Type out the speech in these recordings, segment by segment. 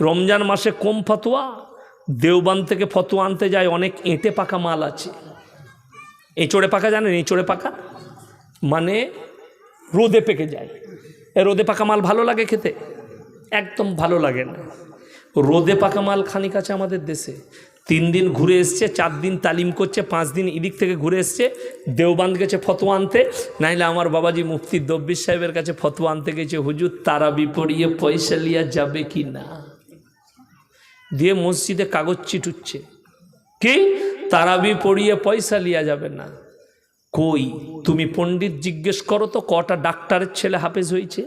রমজান মাসে কম ফতোয়া, দেওবান থেকে ফতোয়া আনতে যায়, অনেক এঁটে পাকা মাল আছে। এঁচড়ে পাকা জানেন? এঁচড়ে পাকা মানে রোদে পেকে যায়। এ রোদে পাকা মাল ভালো লাগে খেতে? একদম ভালো লাগে না। রোদে পাকা মাল খানিক আছে আমাদের দেশে। তিন দিন ঘুরে এসছে, চার দিন তালিম করছে, পাঁচ দিন এদিক থেকে ঘুরে এসছে দেওবান্ধ গেছে ফতোয়া আনতে। নাইলে আমার বাবাজি মুফতি দব্বির সাহেবের কাছে ফতোয়া আনতে গেছে, হুজুর তারা পড়িয়ে পয়সা লিয়া যাবে কি না? দিয়ে মসজিদে কাগজ চিটুচ্ছে কি? তারাবি পড়িয়ে পয়সা লিয়া যাবে না। কই? তুমি পণ্ডিত জিজ্ঞেস করো তো, কটা ডাক্তারের ছেলে হাফেজ হয়েছে?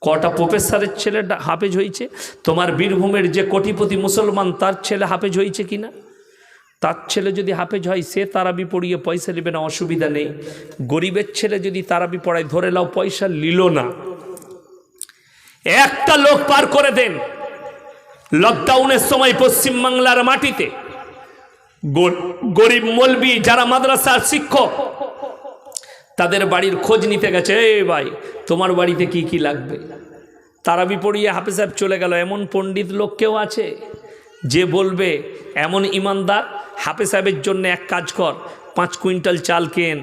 কটা প্রফেসরের ছেলে হাফেজ হয়েছে? তোমার বীরভূমের যে কোটিপতি মুসলমান, তার ছেলে হাফেজ হয়েছে কিনা তার ছেলে যদি হাফেজ হয়, সে তারাবি পড়িয়ে পয়সা নেবে না, অসুবিধা নেই। গরিবের ছেলে যদি তারাবি পড়ায়, ধরে নাও পয়সা নিল না। একটা লোক পার করে দেন। লকডাউনের সময় পশ্চিমবাংলার মাটিতে গরিব মলবি যারা মাদ্রাসার শিক্ষক, তাদের বাড়ির খোঁজ নিতে গেছে এই ভাই, তোমার বাড়িতে কি কি লাগবে? তারাবি পড়িয়ে হাফেজ সাহেব চলে গেল, এমন পণ্ডিত লোক কেউ আছে যে বলবে, এমন ইমানদার, হাফেজ সাহেবের জন্য এক কাজ কর, পাঁচ কুইন্টাল চাল কেন,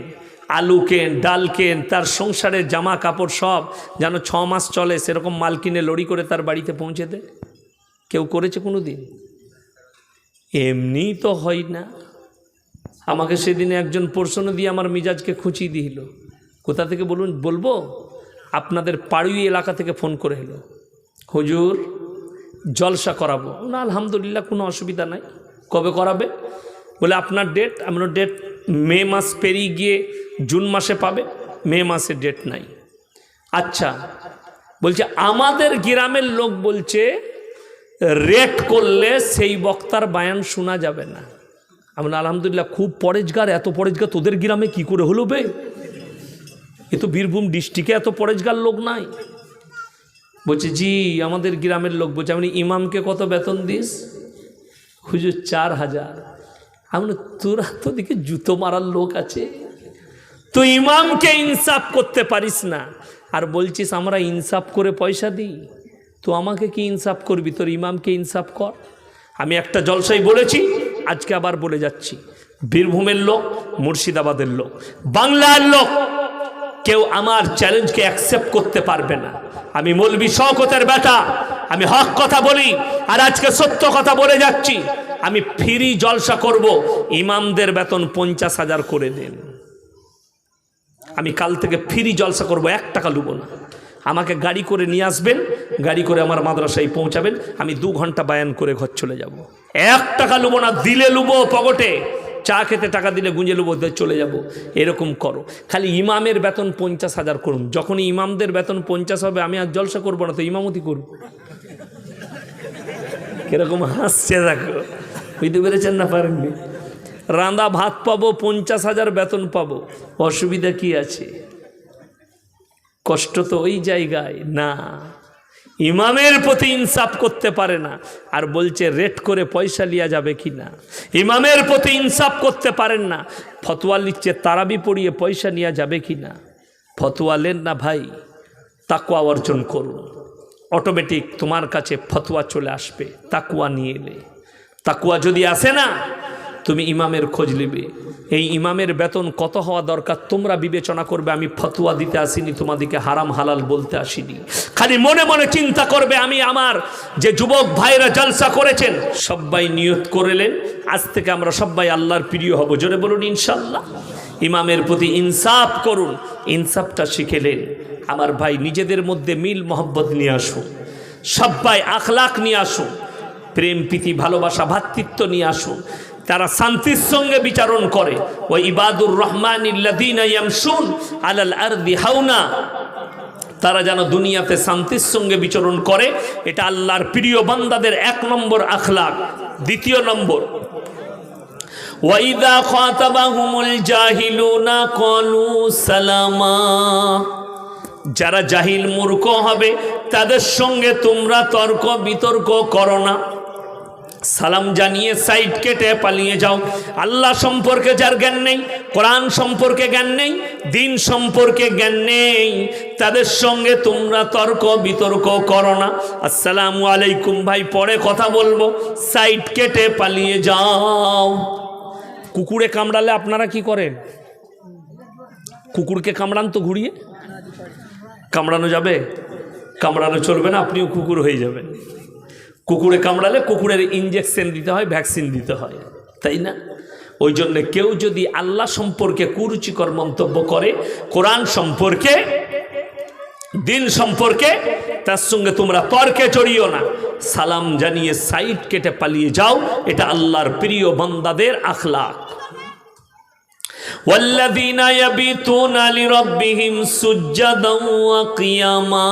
আলু কেন, ডাল কেন, তার সংসারের জামা কাপড় সব যেন ছ মাস চলে, সেরকম মাল কিনে লড়ি করে তার বাড়িতে পৌঁছে দে। কেউ করেছে কোনো দিন এমনিই তো হয় না। আমাকে সেদিনে একজন প্রশ্ন দিয়ে আমার মিজাজকে খুঁচিয়ে দিল। কোথা থেকে বলুন? বলব? আপনাদের পাড়ুই এলাকা থেকে ফোন করে এলো। হুজুর, জলসা করাবো। না আলহামদুলিল্লাহ, কোনো অসুবিধা নাই। কবে করাবে? বলে, আপনার ডেট আপনার ডেট মে মাস পেরিয়ে গিয়ে জুন মাসে পাবে। মে মাসে ডেট নাই। আচ্ছা বলছে, আমাদের গ্রামের লোক বলছে রেট করলে সেই বক্তার বায়ান শোনা যাবে না। আমরা আলহামদুলিল্লাহ, খুব পরেজগার, এত পরেজগার, তোদের গ্রামে কি করে হলো বে? এ তো বীরভূম ডিস্ট্রিক্টে এত পরেজগার লোক নাই। বলছে, জি, আমাদের গ্রামের লোক। বলছে আপনি ইমামকে কত বেতন দিস? হুজুর, চার হাজার। আমি তোরা তো দিকে জুতো মারার লোক আছে। তো ইমামকে ইনসাফ করতে পারিস না। আর বলছিস, আমরা ইনসাফ করে পয়সা দিই। তো আমাকে কি ইনসাফ করবি? তোর ইমামকে ইনসাফ কর। আমি একটা জলসাই বলেছি, আজকে আবার বলে যাচ্ছি। বীরভূমের লোক, মুর্শিদাবাদের লোক, বাংলার লোক, কেউ আমার চ্যালেঞ্জকে অ্যাকসেপ্ট করতে পারবে না। আমি মলবি শওকতের বেটা, আমি হক কথা বলি, আর আজকে সত্য কথা বলে যাচ্ছি। আমি ফ্রি জলসা করব, ইমামদের বেতন পঞ্চাশ হাজার করে দেন। আমি কাল থেকে ফ্রি জলসা করব, এক টাকা লুবো না। আমাকে গাড়ি করে নিয়ে আসবেন, গাড়ি করে আমার মাদ্রাসায় পৌঁছাবেন, আমি দু ঘণ্টা বায়ান করে ঘর চলে যাব। এক টাকা লুবো না, দিলে লুবো পকেটে, চা খেতে টাকা দিলে গুঁজে লুবো চলে যাব। এরকম করো। খালি ইমামের বেতন পঞ্চাশ হাজার করুন। যখনই ইমামদের বেতন পঞ্চাশ হবে, আমি আর জলসা করব না, তো ইমামতি করব। কীরকম হাসছে দেখো। বুঝতে পেরেছেন না পারেননি? রাঁধা ভাত পাবো, পঞ্চাশ হাজার বেতন পাবো। অসুবিধা কি আছে? কষ্ট তো ওই জায়গায়, না। ইমামের প্রতি ইনসাফ করতে পারে না, আর বলছে রেট করে পয়সা লিয়া যাবে কি না। ইমামের প্রতি ইনসাফ করতে পারেন না, ফতোয়া লিখছে তারাবি পড়িয়ে পয়সা নেওয়া যাবে কি না। ফতোয়া লেন না ভাই তাকুয়া অর্জন করুন। অটোমেটিক তোমার কাছে ফতোয়া চলে আসবে তাকুয়া নিয়ে এলে। তাকুয়া যদি আসে না তুমি ইমামের খোঁজ নেবে। এই ইমামের বেতন কত হওয়া দরকার তোমরা বিবেচনা করবে, আমি ফতুয়া দিতে আসিনি, তোমাদেরকে হারাম হালাল বলতে আসিনি। খালি মনে মনে চিন্তা করবে, আমি আমার যে যুবক ভাইরা জলসা করেছেন সবাই নিয়ত করলেন, আজ থেকে আমরা সবাই আল্লাহর প্রিয় হব। জোরে বলুন, ইনশাল্লাহ। ইমামের প্রতি ইনসাফ করুন, ইনসাফটা শিখেলেন। আমার ভাই, নিজেদের মধ্যে মিল, মোহব্বত নিয়ে আসুন। সবাই আখলাখ নিয়ে আসুন। প্রেম, প্রীতি, ভালোবাসা ভ্রাতৃত্ব নিয়ে আসুন। তারা শান্তির সঙ্গে বিচারণ করে। ওই ইবাদুর রহমান আরদি তারা যেন দুনিয়াতে শান্তির সঙ্গে বিচরণ করে, এটা আল্লাহর প্রিয় বান্দাদের এক নম্বর আখলাক। দ্বিতীয় নম্বর ওয়াইদা যারা জাহিল মূর্খ হবে, তাদের সঙ্গে তোমরা তর্ক বিতর্ক করো না। সালাম জানিয়ে সাইড কেটে পালিয়ে যাও। আল্লাহ সম্পর্কে যার জ্ঞান নেই, কোরআন সম্পর্কে জ্ঞান নেই, দিন সম্পর্কে জ্ঞান নেই। তাদের সঙ্গে তোমরা তর্ক বিতর্ক করো না। আসসালামু আলাইকুম ভাই, পরে কথা বলব। সাইড কেটে পালিয়ে যাও। কুকুরে কামড়ালে আপনারা কি করেন? কুকুরকে কামড়ান তো ঘুরিয়ে। কামড়ানো যাবে? কামড়ানো চলবে না, আপনিও কুকুর হয়ে যাবেন। কুকুরে কামড়ালে কুকুরের ইঞ্জেকশন দিতে হয় ভ্যাকসিন দিতে হয় তাই না ওই জন্য কেউ যদি আল্লাহ সম্পর্কে কুরুচিকর মন্তব্য করে কোরআন সম্পর্কে দিন সম্পর্কে তার সঙ্গে তোমরা তর্কে চড়িও না সালাম জানিয়ে সাইড কেটে পালিয়ে যাও এটা আল্লাহর প্রিয় বান্দাদের আখলাক والذين يبيتون لربهم سجدا وقياما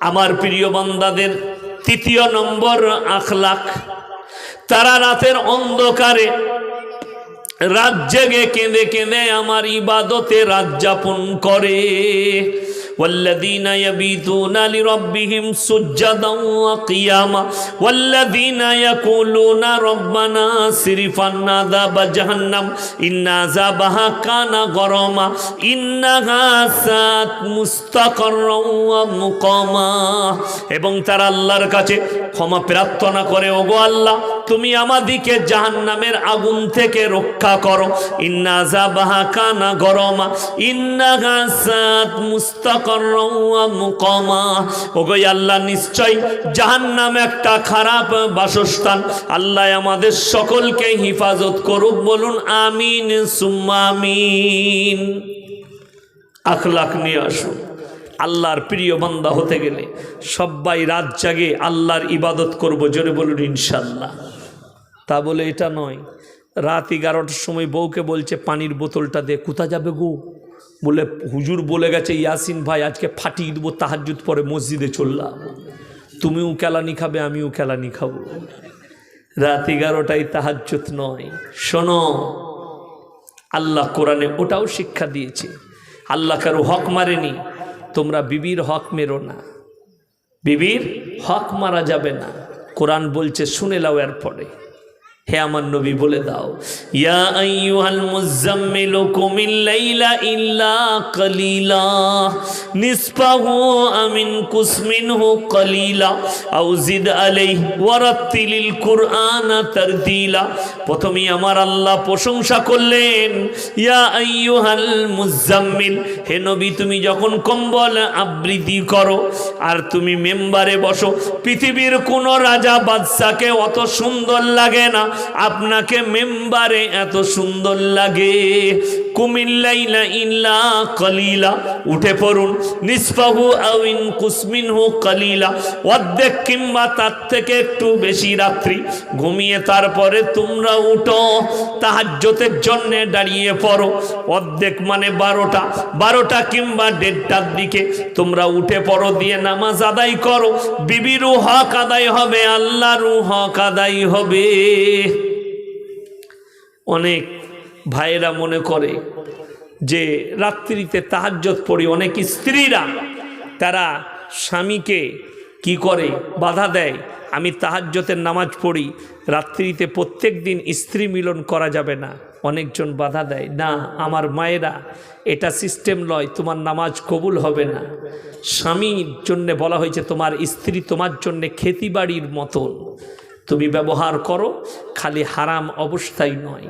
আমার প্রিয় বান্দাদের তৃতীয় নম্বর আখলাখ তারা রাতের অন্ধকারে রাত জেগে কেঁদে কেঁদে আমার ইবাদতে রাত যাপন করে। والذين يبيتون لربهم سجدا وقياما والذين يقولون ربنا صرف عنا عذاب جهنم إن عذابها كان غراما إنها ساءت مستقرا ومقاما এবং তারা আল্লাহর কাছে ক্ষমা প্রার্থনা করে ওগো আল্লাহ তুমি আমাদিকে জাহান্নামের আগুন থেকে রক্ষা করো ইন্না জাবাহা কানা গরমা ইন্না গাসাত মুস্তাকররা ওয়া আমাদের সকলকে হিফাজত করুক, বলুন আমিন, সুম্মা আমিন। আখলাখ নিয়ে আসুন। আল্লাহর প্রিয় বান্দা হতে গেলে সবাই রাত জাগে আল্লাহর ইবাদত করব, জোরে বলুন ইনশাল্লাহ। তা বলে এটা নয়। রাত এগারোটার সময় বউকে বলছে, পানির বোতলটা দে কোথা যাবে গো? বলে, হুজুর বলে গেছে, ইয়াসিন ভাই, আজকে ফাটিয়ে দেবো তাহাজুত পরে মসজিদে চললাম। তুমিও কেলানি খাবে, আমিও কেলানি খাব। রাত এগারোটায় তাহাজ্জুত নয়। শোনো, আল্লাহ কোরআনে ওটাও শিক্ষা দিয়েছে, আল্লাহ কারও হক মারেনি, তোমরা বিবির হক মেরো না। বিবির হক মারা যাবে না। কোরআন বলছে, শুনে লাও এর পরে হে আমার নবী, বলে দাও। ইয়া আইয়ুহাল ইল্লা কালিলা। আমিন কালিলা। প্রথমেই আমার আল্লাহ প্রশংসা করলেন, ইয়া হে নবী, তুমি যখন কম্বল আবৃত্তি করো আর তুমি মেম্বারে বসো, পৃথিবীর কোন রাজা, বাদশাকে অত সুন্দর লাগে না। আপনাকে মেম্বারে এত সুন্দর লাগে। কুমিল্লাইলা ইল্লা কলিলা উঠে পড়ুন। নিসফাহু আউইন কুসমিনহু কলিলা অর্ধেক কিংবা তার থেকে একটু বেশি রাত্রি ঘুমিয়ে তারপরে তোমরা উঠো তাহাজ্জতের জন্যে দাঁড়িয়ে পড়ো। অর্ধেক মানে বারোটা। বারোটা কিংবা দেড়টার দিকে তোমরা উঠে পড়ো, দিয়ে নামাজ আদায় করো। বিবিরও হক আদায় হবে আল্লাহরও হক আদায় হবে। অনেক ভাইয়েরা মনে করে যে রাত্রিতে তাহাজ্জত পড়ি অনেক স্ত্রীরা, তারা স্বামীকে কি করে? বাধা দেয়। আমি তাহাজ্জতের নামাজ পড়ি। রাত্রিতে প্রত্যেক দিন স্ত্রী মিলন করা যাবে না। অনেকজন বাধা দেয়, না, আমার মায়েরা, এটা সিস্টেম নয়, তোমার নামাজ কবুল হবে না। স্বামীর জন্যে বলা হয়েছে, তোমার স্ত্রী তোমার জন্যে খেতিবাড়ির মতন। তুমি ব্যবহার করো, খালি হারাম অবস্থায় নয়।